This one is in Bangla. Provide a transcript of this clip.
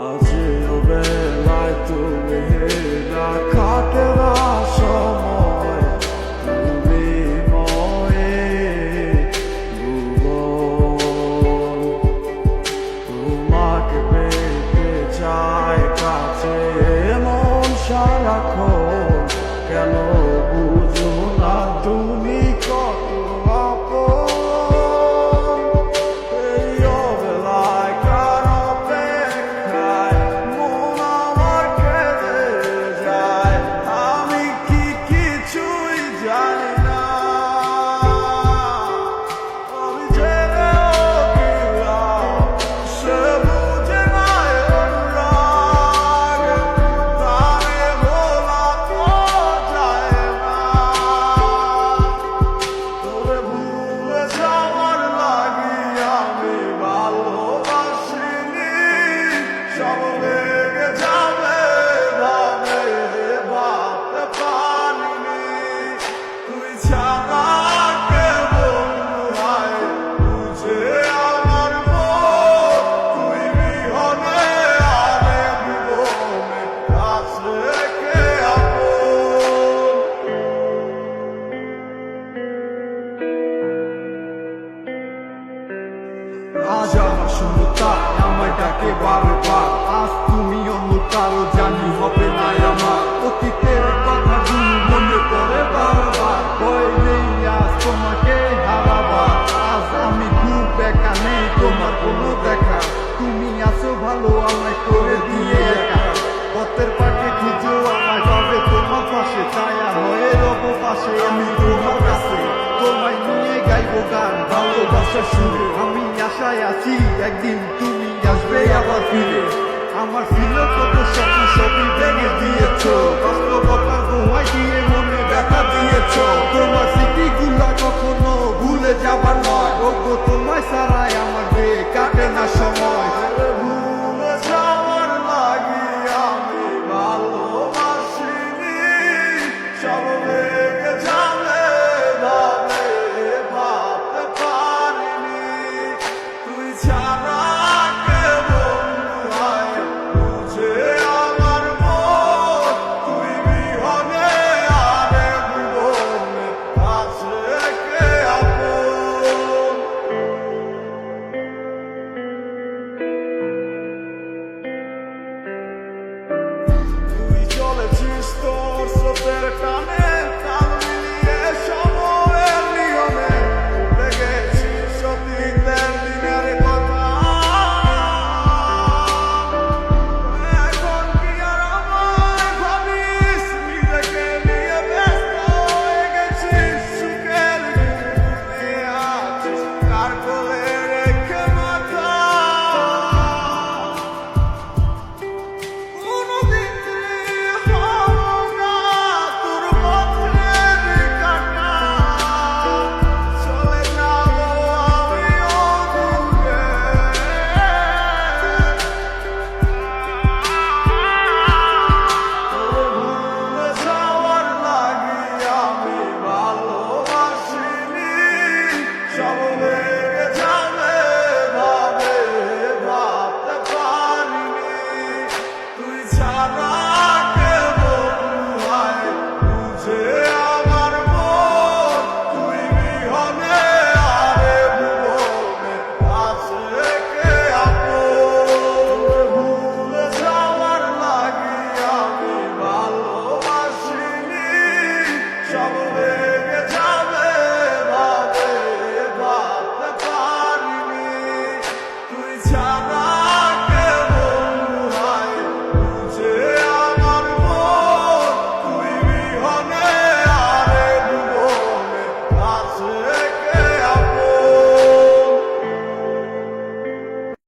Oh. ভালোবাসে আমি তোমার কাছে। তোমায় নিয়ে গাইবো গান, ভালোবাসা শুনে। আমি আশায় আছি একদিন তুমি আসবে আবার ফিরে। আমার ছিল কত স্বপ্ন, সবই ভেঙে দিয়েছ। বাস্তবতা ঘুমাই দিয়ে better come.